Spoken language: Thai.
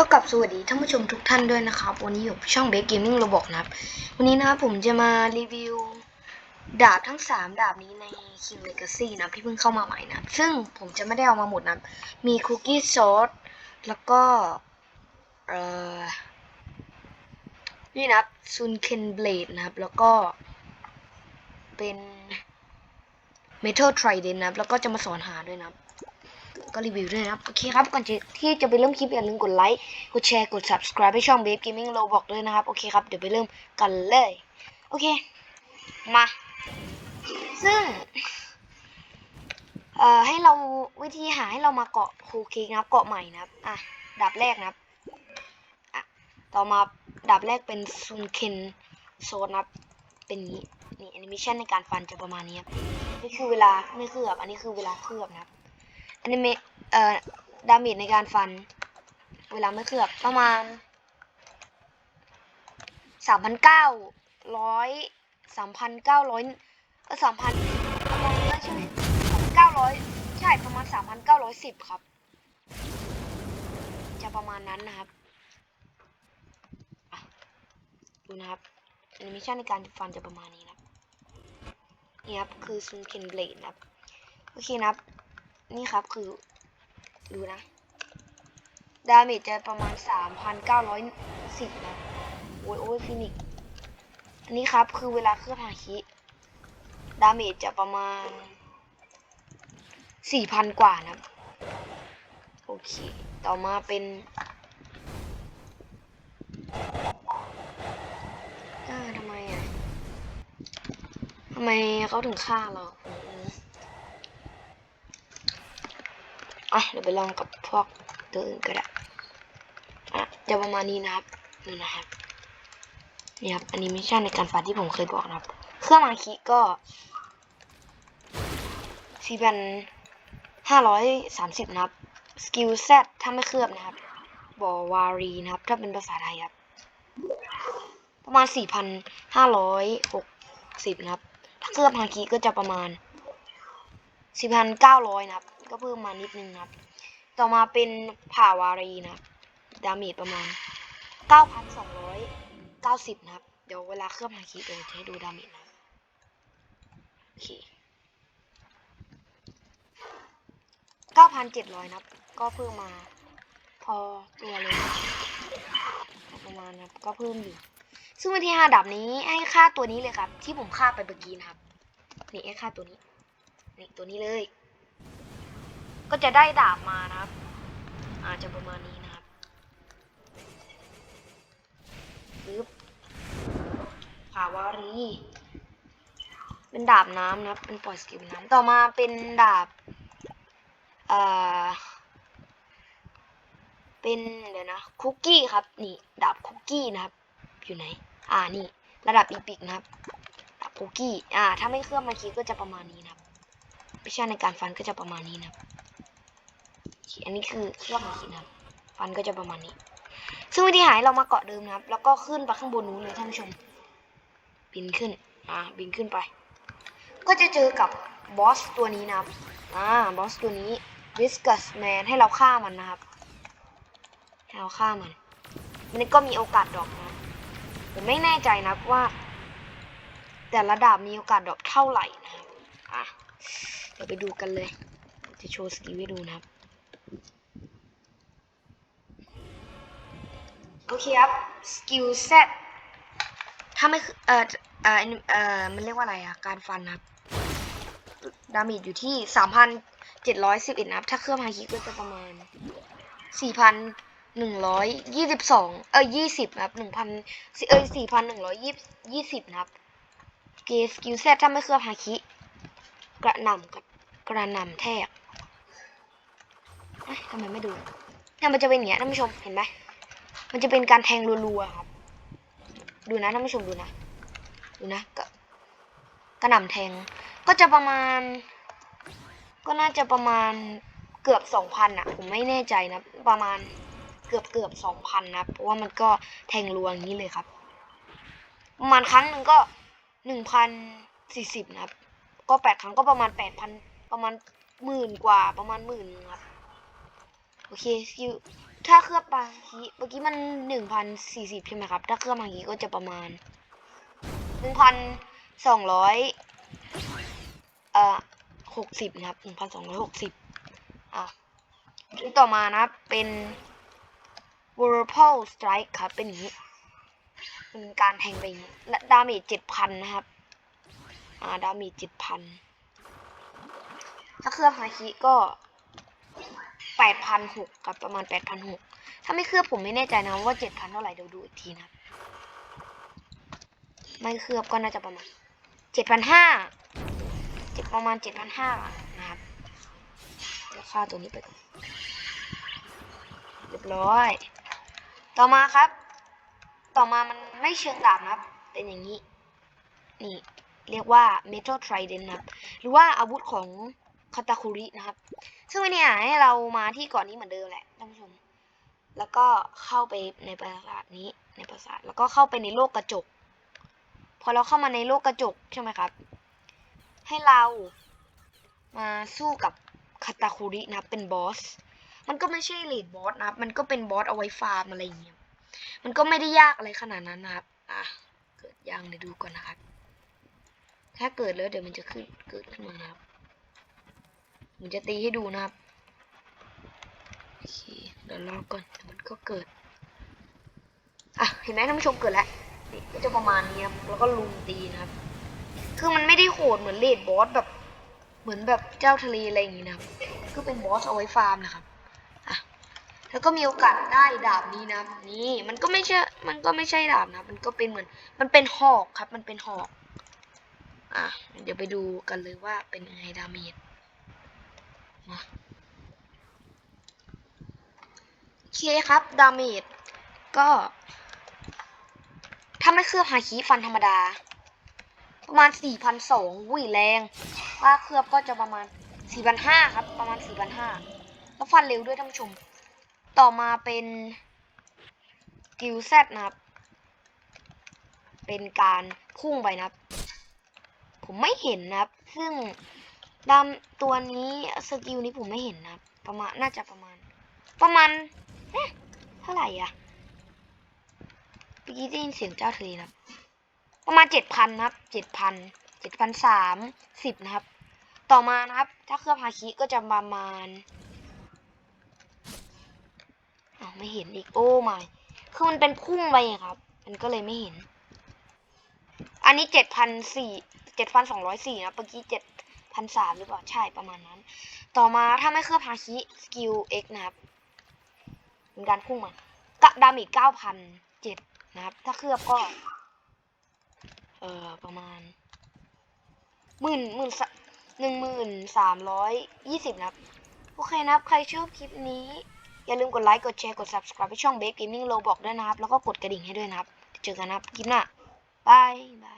ก็กลับสวัสดีท่านผู้ชมทุกท่านด้วยนะครับ วันนี้อยู่ช่องเบสเกมมิ่งเราบอกนะครับ วันนี้นะครับผมจะมารีวิว ดาบทั้ง 3 ดาบนี้ใน King Legacy นะครับที่เพิ่งเข้ามาใหม่นะครับซึ่งผมจะไม่ได้เอามาหมดนะครับมีคุกกี้ซอสแล้วก็เอ่อนี่นะครับซุนเคนเบลดนะครับ แล้วก็เป็น Metal Trident นะครับแล้วก็จะมาสอนหาด้วยนะครับ ก็รีวิวด้วยนะครับ โอเคครับ ก่อนที่จะไปเริ่มคลิปอย่าลืมกดไลค์ กดแชร์ กด subscribe ให้ช่อง Babe Gaming เราบอกด้วยนะครับ โอเคครับ เดี๋ยวไปเริ่มกันเลย โอเค มา ซึ่ง เอ่อ ให้เราวิธีหาให้เรามาเกาะคูคิกนะครับ เกาะใหม่นะครับ อะดาบแรกนะครับ อะ ต่อมาดาบแรกเป็นซุนเคนโซนนะครับ เป็นนี้ นี่แอนิเมชันในการฟันจะประมาณนี้ครับ นี่คือเวลาไม่เคลือบ อันนี้คือเวลาเคลือบนะครับ นิเมะเอ่อดาเมจในการฟัน เวลาไม่เคลือบประมาณสามพันเก้าร้อยสามพันเก้าร้อยเออสามพันประมาณนั้นใช่ไหมเก้าร้อยใช่ประมาณสามพันเก้าร้อยสิบครับ จะประมาณนั้นนะครับดูนะครับแอนิเมชันในการฟันจะประมาณนี้นะนี่ครับ คือซุนเคนเบลดนะครับ โอเคนะครับ นี่ครับคือ ดูนะ ดาเมจจะประมาณ 3,910นะโอ้ยโอ้ยฟินิกซ์อันนี้ครับคือเวลาเคลื่อบฮาคิ ดาเมจจะประมาณ 4,000 กว่านะโอเค ต่อมาเป็นทำไมอะทำไมเขาถึงฆ่าเราอืม อ่ะเดี๋ยวไปลองกับพวกตัวอื่นก็ได้อะจะประมาณนี้นะครับนี่นะครับนี่ครับอันนี้ไม่ใช่ในการฟันที่ผมเคยบอกนะครับ เครื่องมาคิก็สี่พันห้าร้อยสามสิบนะครับ สกิลแซดถ้าไม่เคลือบนะครับ บอวารีนะครับ ถ้าเป็นภาษาไทยครับ ประมาณสี่พันห้าร้อยหกสิบนะครับ ถ้าเคลือบฮาคิก็จะประมาณสี่พันเก้าร้อยนะครับ ก็เพิ่มมานิดนึงครับ ต่อมาเป็นผ่าวารีนะครับ ดาเมจประมาณ 9,290 นะครับ เดี๋ยวเวลาเคลื่อบฮาคิเดี๋ยวจะให้ดูดาเมจนะโอเค9,700 นะครับ ก็เพิ่มมาพอตัวเลยประมาณนะครับ ก็เพิ่มอยู่ ซึ่งวิธีหาดาบนี้ให้ค่าตัวนี้เลยครับ ที่ผมฆ่าไปเมื่อกี้นะครับ นี่ให้ค่าตัวนี้นี่ตัวนี้เลย ก็จะได้ดาบมานะครับ อาจจะประมาณนี้นะครับปึ๊บผาวารี เป็นดาบน้ำนะครับเป็นปล่อยสกิลน้ำต่อมาเป็นดาบ เอ่อ เป็นเดี๋ยวนะคุกกี้ครับ นี่ ดาบคุกกี้นะครับ อยู่ไหน อ่านี่ ระดับอีพิกนะครับ ดาบคุกกี้ อ่า ถ้าไม่เคลื่อบมาคีก็จะประมาณนี้นะครับไม่ใช่ในการฟันก็จะประมาณนี้นะครับ อันนี้คือรองขีนะครับ ฟันก็จะประมาณนี้ ซึ่งวิธีหายเรามาเกาะเดิมนะครับ แล้วก็ขึ้นไปข้างบนนู้นเลยท่านผู้ชม บินขึ้น อ่า บินขึ้นไป ก็จะเจอกับบอสตัวนี้นะครับ อ่า บอสตัวนี้ Viscous Man ให้เราฆ่ามันนะครับ ให้เราฆ่ามัน มันก็มีโอกาสดรอปนะผมไม่แน่ใจนะว่า แต่ละดาบมีโอกาสดรอปเท่าไหร่นะครับ อะ เดี๋ยวไปดูกันเลย จะโชว์สกิลให้ดูนะครับ โอเคครับสกิลเซตถ้าไม่คือเอ่อเอ่อเอ่อมันเรียกว่าอะไรอะการฟันครับดาเมจอยู่ที่สามพันเจ็ดร้อยสิบเอ็ดนะครับ ถ้าเครื่องไฮคิก็จะประมาณสี่พันหนึ่งร้อยยี่สิบสองเออยี่สิบนะครับหนึ่งพันเออสี่พันหนึ่งร้อยยี่ยี่สิบนะครับเกสกิลเซตถ้าไม่เคลื่อบฮาคิกระหน่ำกับกระหน่ำแทกเอ๊ะทำไมไม่ดูเนี่ยมันจะเป็นอย่างเงี้ยท่านผู้ชมเห็นไหม มันจะเป็นการแทงรัวๆครับ ดูนะท่านผู้ชมดูนะ ดูนะก็กระหน่ำแทง ก็จะประมาณ ก็น่าจะประมาณเกือบสองพันอะผมไม่แน่ใจนะ ประมาณเกือบเกือบสองพันนะ เพราะว่ามันก็แทงรัวอย่างนี้เลยครับ ประมาณครั้งหนึ่งก็หนึ่งพันสี่สิบนะครับ ก็แปดครั้งก็ประมาณแปดพันประมาณหมื่นกว่าประมาณหมื่นครับ โอเคสกิลถ้าเคลือบมาฮีเมื่อกี้มันหนึ่งพันสี่สิบใช่ไหมครับ ถ้าเคลือบมาฮีก็จะประมาณหนึ่งพันสองร้อยเอ่อหกสิบนะครับหนึ่งพันสองร้อยหกสิบอะชุดต่อมานะเป็น Whirlpool Strike ครับ เป็นอย่างนี้ เป็นการแทงไปอย่างนี้ และดาเมจเจ็ดพันนะครับ อ่า ดาเมจเจ็ดพัน ถ้าเคลือบฮาคิก็ แปดพันหกกับประมาณแปดพันหกถ้าไม่เคลือบผมไม่แน่ใจนะว่าเจ็ดพันเท่าไหร่เดี๋ยวดูอีกทีนะครับไม่เคลือบก็น่าจะประมาณเจ็ดพันห้าเจ็ดประมาณเจ็ดพันห้านะครับเดี๋ยวค่าตัวนี้ไปก่อนเรียบร้อย ต่อมาครับ ต่อมามันไม่เชิงดาบนะครับ เป็นอย่างนี้ นี่ เรียกว่า Metal Trident นะครับ หรือว่าอาวุธของคาตาคุรินะครับ ซึ่งวันนี้อะให้เรามาที่เก่อนนี้เหมือนเดิมแหละท่านผู้ชม แล้วก็เข้าไปในปราสาทนี้ในปราสาทแล้วก็เข้าไปในโลกกระจก พอเราเข้ามาในโลกกระจกใช่ไหมครับ ให้เรามาสู้กับคาตาคุรินะครับเป็นบอส มันก็ไม่ใช่เลดบอสนะครับ มันก็เป็นบอสเอาไว้ฟาร์มอะไรอย่างเงี้ย มันก็ไม่ได้ยากอะไรขนาดนั้นนะครับ อะ เกิดยังเดี๋ยวดูก่อนนะครับ ถ้าเกิดแล้วเดี๋ยวมันจะขึ้นเกิดขึ้นมาครับ ผมจะตีให้ดูนะครับโอเคเดี๋ยวรอก่อนมันก็เกิดอะเห็นไหมท่านผู้ชมเกิดแล้วนี่ก็จะประมาณนี้ครับแล้วก็ลุมตีนะครับ คือมันไม่ได้โหดเหมือนเลดบอสแบบ เหมือนแบบเจ้าทะเลอะไรอย่างงี้นะครับก็เป็นบอสเอาไว้ฟาร์มนะครับอะแล้วก็มีโอกาสได้ดาบนี้นะครับ นี่มันก็ไม่ใช่ มันก็ไม่ใช่ดาบนะมันก็เป็นเหมือน มันเป็นหอกครับ มันเป็นหอก อะ เดี๋ยวไปดูกันเลยว่าเป็นยังไงดาเมจ โอเคครับ ดาเมจก็ถ้าไม่เคลือบฮาคิฟันธรรมดา ประมาณ4,200วิ่งแรง ถ้าเคลือบก็จะประมาณ 4,500 ครับ ประมาณ 4,500 แล้วฟันเร็วด้วยท่านผู้ชม ต่อมาเป็นกิลแซดนะครับ เป็นการพุ่งไปนะครับ ผมไม่เห็นนะครับ ซึ่ง ดำตัวนี้สกิลนี้ผมไม่เห็นนะประมาณน่าจะประมาณ ประมาณเท่าไหร่อะเมื่อกี้ได้ยินเสียงเจ้าทะเลนะครับ ประมาณเจ็ดพันนะครับเจ็ดพันเจ็ดพันสามสิบนะครับ ต่อมานะครับ ถ้าเครื่องฮาคิก็จะประมาณอ้าวไม่เห็นอีกโอ้ไม่คือมันเป็นพุ่งไปอะครับ มันก็เลยไม่เห็น อันนี้เจ็ดพันสี่เจ็ดพันสองร้อยสี่นะเมื่อกี้เจ็ด พันสามหรือเปล่าใช่ประมาณนั้น ต่อมาถ้าไม่เคลือบฮาคิสกิลเอ็กนะครับเป็นการพุ่งมากะดามจเก้าพันเจ็ดนะครับ ถ้าเคลือบก็ เอ่อประมาณหมื่นหมื่นหนึ่งหมื่นสามร้อยยี่สิบนะครับ โอเคนะครับ ใครชอบคลิปนี้ อย่าลืมกดไลค์กดแชร์กด subscribe ให้ช่อง b a b e Gaming โลบอกด้วยนะครับ แล้วก็กดกระดิ่งให้ด้วยนะครับ เจอกันนะครับ คลิปหน้าบายบาย